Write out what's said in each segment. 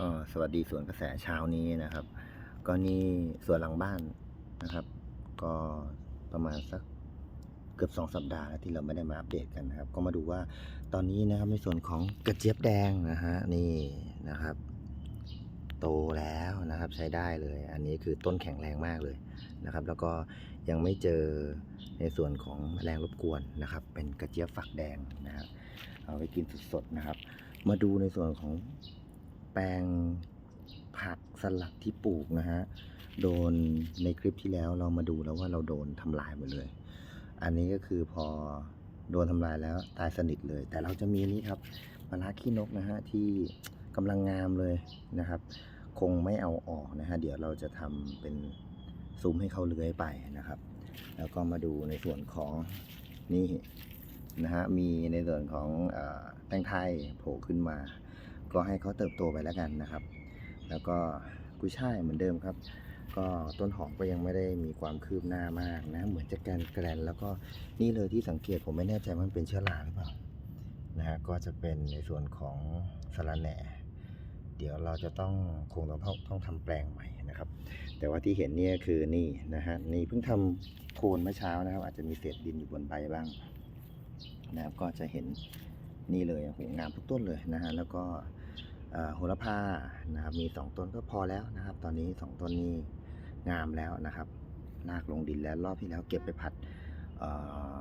ออสวัสดีสวนกระแสเช้านี้นะครับ ก็นี่สวนหลังบ้านนะครับ ก็ประมาณสักเกือบสองสัปดาห์แล้วที่เราไม่ได้มาอัปเดตกันนะครับ ก็มาดูว่าตอนนี้นะครับในส่วนของกระเจี๊ยบแดงนะฮะนี่นะครับ โตแล้วนะครับใช้ได้เลย อันนี้คือต้นแข็งแรงมากเลยนะครับ แล้วก็ยังไม่เจอในส่วนของแมลงรบกวนนะครับ เป็นกระเจี๊ยบฝักแดงนะครับเอาไปกินสดๆนะครับ มาดูในส่วนของ แปลงผักสลัดที่ปลูกนะฮะ โดนในคลิปที่แล้วเรามาดูแล้วว่าเราโดนทำลายหมดเลย อันนี้ก็คือพอโดนทำลายแล้วตายสนิทเลย แต่เราจะมีนี่ครับมะระขี้นกนะฮะที่กำลังงามเลยนะครับ คงไม่เอาออกนะฮะเดี๋ยวเราจะทำเป็นซุ้มให้เขาเลื้อยไปนะครับ แล้วก็มาดูในส่วนของนี่นะฮะมีในส่วนของเออแตงไทยโผล่ขึ้นมา ก็ให้เขาเติบโตไปแล้วกันนะครับ แล้วก็กุยช่ายเหมือนเดิมครับ ก็ต้นหอมก็ยังไม่ได้มีความคืบหน้ามากนะ เหมือนจะแกรนแกรนแล้วก็นี่เลยที่สังเกตผมไม่แน่ใจว่ามันเป็นเชื้อราหรือเปล่านะฮะก็จะเป็นในส่วนของสารแหน่ เดี๋ยวเราจะต้องคงต้องต้องต้องทำแปลงใหม่นะครับ แต่ว่าที่เห็นเนี่ยคือนี่นะฮะนี่เพิ่งทำโคนเมื่อเช้านะครับ อาจจะมีเศษดินอยู่บนใบบ้างนะครับก็จะเห็น นี่เลยโอ้โหงามทุกต้นเลยนะฮะแล้วก็โหระพานะครับมีสองต้นก็พอแล้วนะครับ ตอนนี้สองต้นนี้งามแล้วนะครับลากลงดินแล้วรอบที่แล้วเก็บไปผัดอ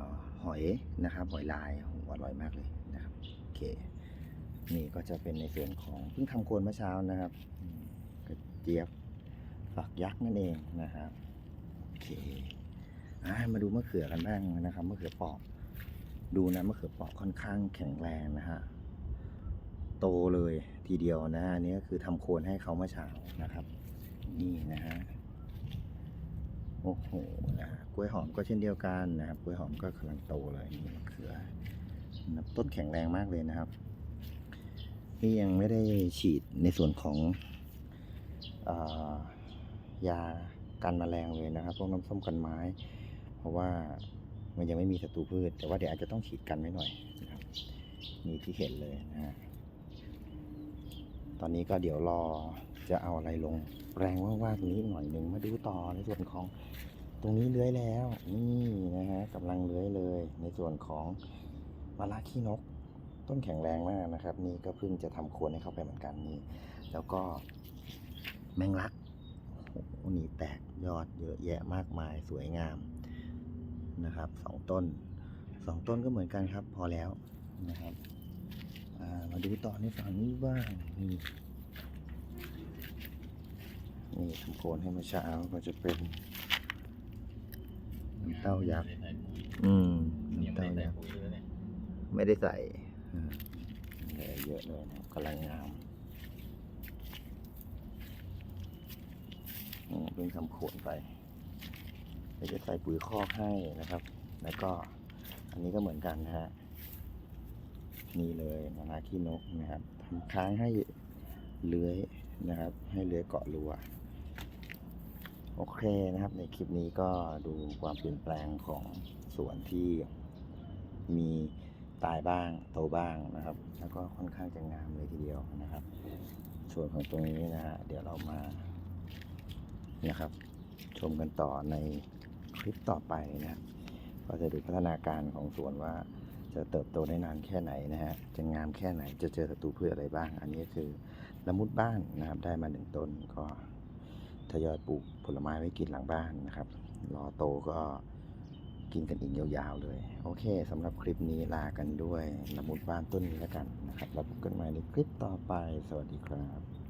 อหอยนะครับหอยลายโอ้โหอร่อยมากเลยนะครับโอเคนี่ก็จะเป็นในส่วนของเพิ่งทำโคนเมื่อเช้านะครับกระเจี๊ยบฝักยักษ์นั่นเองนะครับโอเคอมาดูมะเขือกันบ้างนะครับมะเขือปอก ดูนะมะเขือเปอกค่อนข้างแข็งแรงนะฮะ โตเลยทีเดียวนะอันนี้ก็คือทำโคนให้เขาเมื่อเช้านะครับ นี่นะฮะ โอ้โหนะกล้วยหอมก็เช่นเดียวกันนะครับ กล้วยหอมก็กำลังโตเลยนี่มะเขือนะต้นแข็งแรงมากเลยนะครับ นี่ยังไม่ได้ฉีดในส่วนของอยากันแมลงเลยนะครับ พวกน้ำส้มกันไม้ เพราะว่า มันยังไม่มีศัตรูพืช แต่ว่าเดี๋ยวอาจจะต้องฉีดกันไว้หน่อยนะครับนี่ที่เห็นเลยนะฮะตอนนี้ก็เดี๋ยวรอจะเอาอะไรลงแรงว่างๆตรงนี้หน่อยหนึ่งมาดูต่อในส่วนของตรงนี้เลื้อยแล้ว นี่นะฮะกำลังเลื้อยเลย ในส่วนของมะระขี้นก ต้นแข็งแรงมากนะครับ นี่ก็เพิ่งจะทำโคนให้เข้าไปเหมือนกันนี่ แล้วก็แมงลักโอ้โหนี่แตกยอดเยอะแยะมากมายสวยงาม นะครับสองต้นสองต้นก็เหมือนกันครับ พอแล้วนะครับมาดูต่อในฝั่งนี้บ้างนี่นี่ทำโคนให้เมื่อเช้าก็จะเป็นน้ำเต้ายักษ์อืมน้ำเต้ายักษ์ไม่ได้ใส่เยอะเลยนะกำลังงามเพิ่งทำโขนไป ดี๋ยวจะใส่ปุ๋ยคอกให้นะครับ แล้วก็อันนี้ก็เหมือนกันนะฮะนี่เลยมานาขี้นกนะครับทำค้างให้เลื้อยนะครับ ให้เลื้อยเกาะรัวโอเคนะครับ ในคลิปนี้ก็ดูความเปลี่ยนแปลงของสวนที่มีตายบ้างโตบ้างนะครับ แล้วก็ค่อนข้างจะงามเลยทีเดียวนะครับ ส่วนของตรงนี้นะฮะเดี๋ยวเรามานะครับ ชมกันต่อใน ลิปต่อไปนะครับก็จะดูพัฒนาการของสวนว่าจะเติบโตได้นานแค่ไหนนะฮะ จะงามแค่ไหน จะเจอศัตรูพืชอะไรบ้าง อันนี้คือละมุดบ้านนะครับ ได้มาหนึ่งต้นก็ทยอยปลูกผลไม้ไว้กินหลังบ้านนะครับ รอโตก็กินกันอีกยาวๆเลย โอเคสำหรับคลิปนี้ลากันด้วยละมุดบ้านต้นนี้แล้วกันนะครับ แล้วพบกันใหม่ในคลิปต่อไป สวัสดีครับ